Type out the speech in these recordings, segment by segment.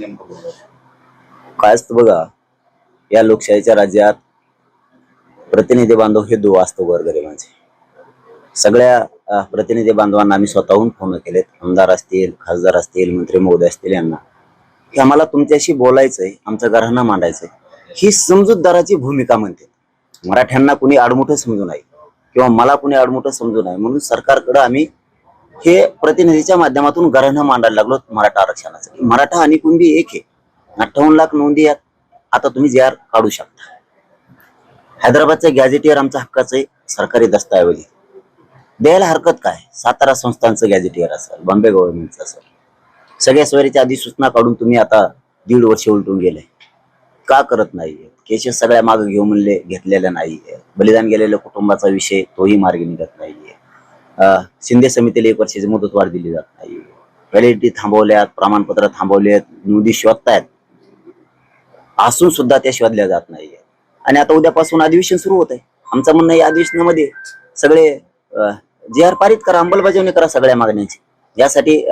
नेमकं काय असतं बघा या लोकशाहीच्या राज्यात प्रतिनिधी बांधव हे दुवा असतो गोरगरिबांचे. सगळ्या प्रतिनिधी बांधवांना आम्ही स्वतःहून फोन केलेत. आमदार असतील खासदार असतील मंत्री महोदय असतील यांना. की आम्हाला तुमच्याशी बोलायचंय आमचं घरांना मांडायचंय. ही समजूतदाराची भूमिका म्हणते. मराठ्यांना कुणी आडमुठं समजू नये किंवा मला कुणी आडमुठं समजू नये म्हणून सरकारकडे आम्ही हे प्रतिनिधीच्या माध्यमातून घराणं मांडायला लागलो मराठा आरक्षणाचं मराठा आणि कुणबी एक आहे. अठ्ठावन्न लाख नोंदी आहेत. आता तुम्ही जे आर काढू शकता. हैदराबादचं गॅझेटियर आमच्या हक्काचं आहे सरकारी दस्तऐवज आहे. द्यायला हरकत काय? सातारा संस्थांचं गॅझेटियर असेल बॉम्बे गव्हर्नमेंटचं असेल. सगळ्या सोयरीच्या सूचना काढून तुम्ही आता दीड वर्ष उलटून गेले. का करत नाही केसेस सगळ्या मागे घेऊ म्हणले घेतलेल्या नाहीये बलिदान गेलेल्या कुटुंबाचा विषय तोही मार्गी निघत शिंदे समितीला एक वर्षाची मुदतवाढ दिली जात नाही. व्हॅलिडिटी थांबवल्यात प्रमाणपत्र थांबवलेत नोंदी शोधतायत. असून सुद्धा त्या शोधल्या जात नाही आणि आता उद्यापासून अधिवेशन सुरू होत आहे आमचं म्हणणं या अधिवेशनामध्ये सगळे जे आर पारित करा अंमलबजावणी करा सगळ्या मागण्यांची. यासाठी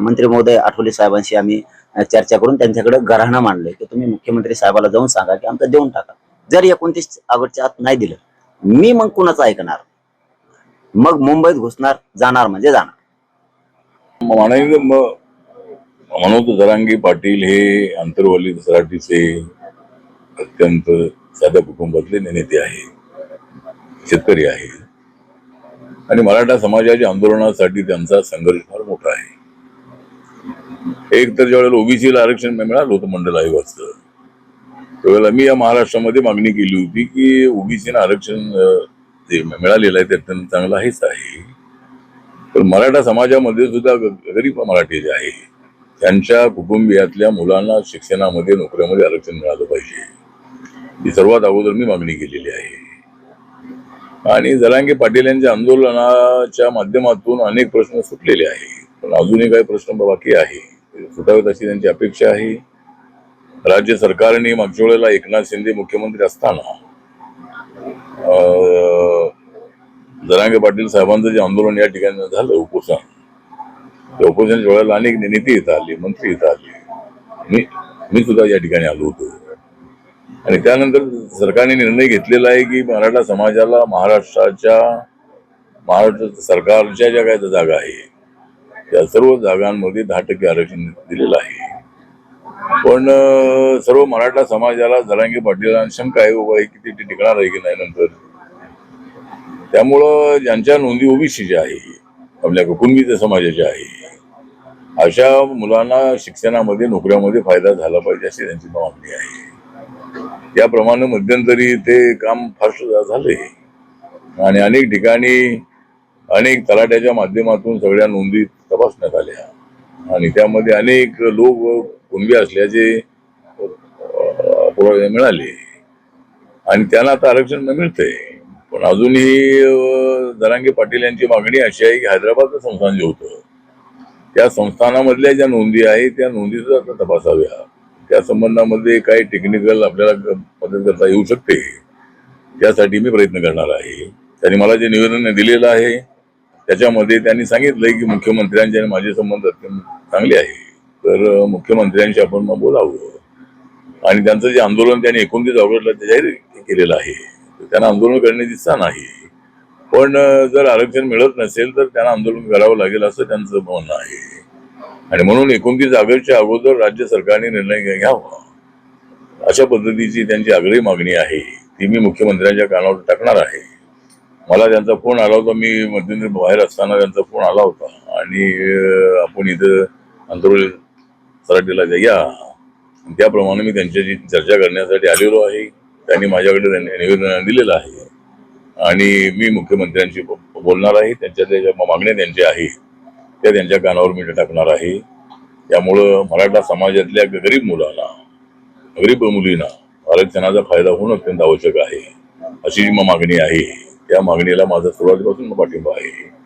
मंत्री महोदय आठवले साहेबांशी आम्ही चर्चा करून त्यांच्याकडे घराणं मांडलंय की तुम्ही मुख्यमंत्री साहेबाला जाऊन सांगा की आमचं देऊन टाका. जर एकोणतीस ऑगस्टच्या आत नाही दिलं मी मग कुणाचं ऐकणार? मग मुंबईत घुसणार जाणार म्हणजे जाणार. माननीय मनोज जरांगे पाटील हे आंतरवाली सराठीचे अत्यंत साध्या कुटुंबातले नेते आहे शेतकरी आहे आणि मराठा समाजाच्या आंदोलनासाठी त्यांचा संघर्ष फार मोठा आहे. एक तर ज्यावेळेला ओबीसीला आरक्षण मिळालं होतं मंडल आयोगाचं त्यावेळेला मी या महाराष्ट्रामध्ये मागणी केली होती की ओबीसीना आरक्षण जे मिळालेलं आहे ते अत्यंत चांगलं आहेच आहे. पण मराठा समाजामध्ये सुद्धा गरीब मराठी जे आहे त्यांच्या कुटुंबियातल्या मुलांना शिक्षणामध्ये नोकऱ्यामध्ये आरक्षण मिळालं पाहिजे. ही सर्वात अगोदर मी मागणी केलेली आहे. आणि जरांगे पाटील यांच्या आंदोलनाच्या माध्यमातून अनेक प्रश्न सुटलेले आहे पण अजूनही काही प्रश्न बाकी आहे. सुटावेत अशी त्यांची अपेक्षा आहे. राज्य सरकारने मागच्या वेळेला एकनाथ शिंदे मुख्यमंत्री असताना अं, जरांगे पाटील साहेबांचं जे आंदोलन या ठिकाणी झालं उपोषण. त्या उपोषणाच्या वेळेला अनेक नेते इथं आले मंत्री इथं आले. मी मी सुद्धा या ठिकाणी आलो होतो. आणि त्यानंतर सरकारने निर्णय घेतलेला आहे की मराठा समाजाला महाराष्ट्राच्या महाराष्ट्र सरकारच्या ज्या काय जागा आहे त्या सर्व जागांमध्ये दहा टक्के आरक्षण दिलेलं आहे. पण सर्व मराठा समाजाला जरांगे पाटील शंका आहे बाबा किती ते टिकणार आहे की नाही नंतर? त्यामुळं ज्यांच्या नोंदी ओबीसीच्या आहे आपल्या कुटुंबीय समाजाच्या आहे अशा मुलांना शिक्षणामध्ये नोकऱ्यामध्ये फायदा झाला पाहिजे अशी त्यांची मागणी आहे. त्याप्रमाणे मध्यंतरी ते काम फास्ट झाले. आणि अनेक ठिकाणी अनेक तलाट्याच्या माध्यमातून सगळ्या नोंदी तपासण्यात आल्या. आणि त्यामध्ये अनेक लोक कुणबी असल्याचे पुरावे मिळाले. आणि त्यांना आता आरक्षण मिळतंय. पण अजूनही दरांगे पाटील यांची मागणी अशी आहे की हैदराबादचं संस्थान जे होतं त्या संस्थानामधल्या ज्या नोंदी आहेत त्या नोंदी सुद्धा आता तपासाव्या. त्या संबंधामध्ये काही टेक्निकल आपल्याला मदत करता येऊ शकते. त्यासाठी मी प्रयत्न करणार आहे. त्यांनी मला जे निवेदन दिलेलं आहे त्याच्यामध्ये त्यांनी सांगितलंय की मुख्यमंत्र्यांचे आणि माझे संबंध अत्यंत चांगले आहे. तर मुख्यमंत्र्यांशी आपण मग बोलावं. आणि त्यांचं जे आंदोलन त्यांनी एकोणतीस ऑगस्टला जाहीर केलेलं आहे त्यांना आंदोलन करण्याची इच्छा नाही. पण जर आरक्षण मिळत नसेल तर त्यांना आंदोलन करावं लागेल असं त्यांचं म्हणणं आहे. आणि म्हणून एकोणतीस ऑगस्टच्या अगोदर राज्य सरकारने निर्णय घ्या- घ्यावा. अशा पद्धतीची त्यांची आग्रही मागणी आहे. ती मी मुख्यमंत्र्यांच्या कानावर टाकणार आहे. मला त्यांचा फोन आला होता. मी मध्यंतरी बाहेर असताना त्यांचा फोन आला होता. आणि आपण इथं अंतरोली सराटीला या त्याप्रमाणे मी त्यांच्याशी चर्चा करण्यासाठी आलेलो आहे. त्यांनी माझ्याकडे निवेदन दिलेलं आहे. आणि मी मुख्यमंत्र्यांशी बोलणार आहे. त्यांच्या ज्या मागण्या त्यांच्या आहे त्या त्यांच्या कानावर मी टाकणार आहे. त्यामुळं मराठा समाजातल्या गरीब मुलांना गरीब मुलींना आरक्षणाचा फायदा होणं अत्यंत आवश्यक आहे. अशी जी मागणी आहे त्या मागणीला माझा सुरुवातीपासून पाठिंबा आहे.